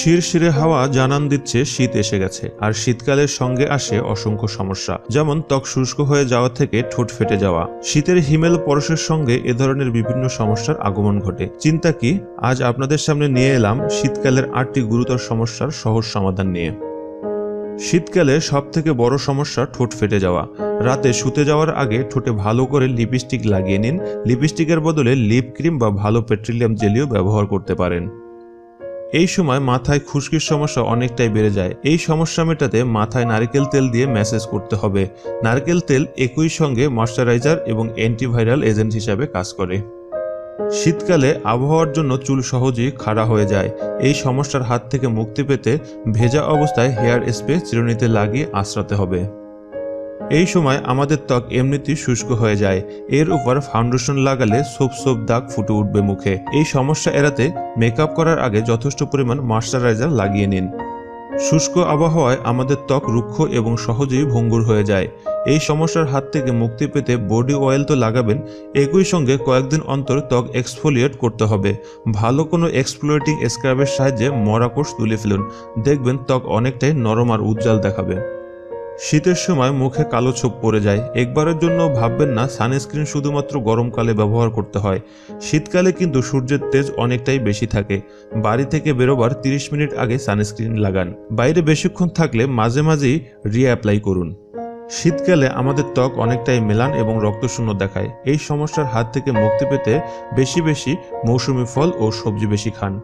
শিরশিরে হাওয়া জানান দিচ্ছে, শীত এসে গেছে। আর শীতকালের সঙ্গে আসে অসংখ্য সমস্যা। যেমন ত্বক শুষ্ক হয়ে যাওয়া থেকে ঠোঁট ফেটে যাওয়া। শীতের হিমেল পরশের সঙ্গে এ ধরনের বিভিন্ন সমস্যার আগমন ঘটে। চিন্তা কি? আজ আপনাদের সামনে নিয়ে এলাম শীতকালের আটটি গুরুতর সমস্যার সহজ সমাধান নিয়ে। শীতকালে সব থেকে বড় সমস্যা ঠোঁট ফেটে যাওয়া। রাতে শুতে যাওয়ার আগে ঠোঁটে ভালো করে লিপস্টিক লাগিয়ে নিন। লিপস্টিকের বদলে লিপ ক্রিম বা ভালো পেট্রোলিয়াম জেলিও ব্যবহার করতে পারেন। এই সময় মাথায় খুশকির সমস্যা অনেকটাই বেড়ে যায়। এই সমস্যা মেটাতে মাথায় নারকেল তেল দিয়ে ম্যাসেজ করতে হবে। নারকেল তেল একই সঙ্গে ময়শ্চারাইজার এবং অ্যান্টিভাইরাল এজেন্ট হিসাবে কাজ করে। শীতকালে আবহাওয়ার জন্য চুল সহজেই খাড়া হয়ে যায়। এই সমস্যার হাত থেকে মুক্তি পেতে ভেজা অবস্থায় হেয়ার স্প্রে চিরুনিতে লাগিয়ে আশ্রাতে হবে। এই সময় আমাদের ত্বক এমনিতেই শুষ্ক হয়ে যায়। এর উপর ফাউন্ডেশন লাগালে সোপ সোপ দাগ ফুটে উঠবে মুখে। এই সমস্যা এড়াতে মেকআপ করার আগে যথেষ্ট পরিমাণ ময়শ্চারাইজার লাগিয়ে নিন। শুষ্ক আবহাওয়ায় আমাদের ত্বক রুক্ষ এবং সহজেই ভঙ্গুর হয়ে যায়। এই সমস্যার হাত থেকে মুক্তি পেতে বডি অয়েল তো লাগাবেন, একই সঙ্গে কয়েকদিন অন্তর ত্বক এক্সফোলিয়েট করতে হবে। ভালো কোনো এক্সপ্লোয়েটিং স্ক্রাবের সাহায্যে মরা কোষ তুলে ফেলুন। দেখবেন ত্বক অনেকটাই নরম আর উজ্জ্বল দেখাবে। শীতের সময় মুখে কালো ছোপ পড়ে যায়। একবারের জন্য ভাববেন না, সানস্ক্রিন শুধুমাত্র গরমকালে ব্যবহার করতে হয়। শীতকালে কিন্তু সূর্যের তেজ অনেকটাই বেশি থাকে। বাড়ি থেকে বেরোবার 30 মিনিট আগে সানস্ক্রিন লাগান। বাইরে বেশিক্ষণ থাকলে মাঝে মাঝেই রিঅ্যাপ্লাই করুন। শীতকালে আমাদের ত্বক অনেকটাই মেলান এবং রক্তশূন্য দেখায়। এই সমস্যার হাত থেকে মুক্তি পেতে বেশি বেশি মৌসুমি ফল ও সবজি বেশি খান।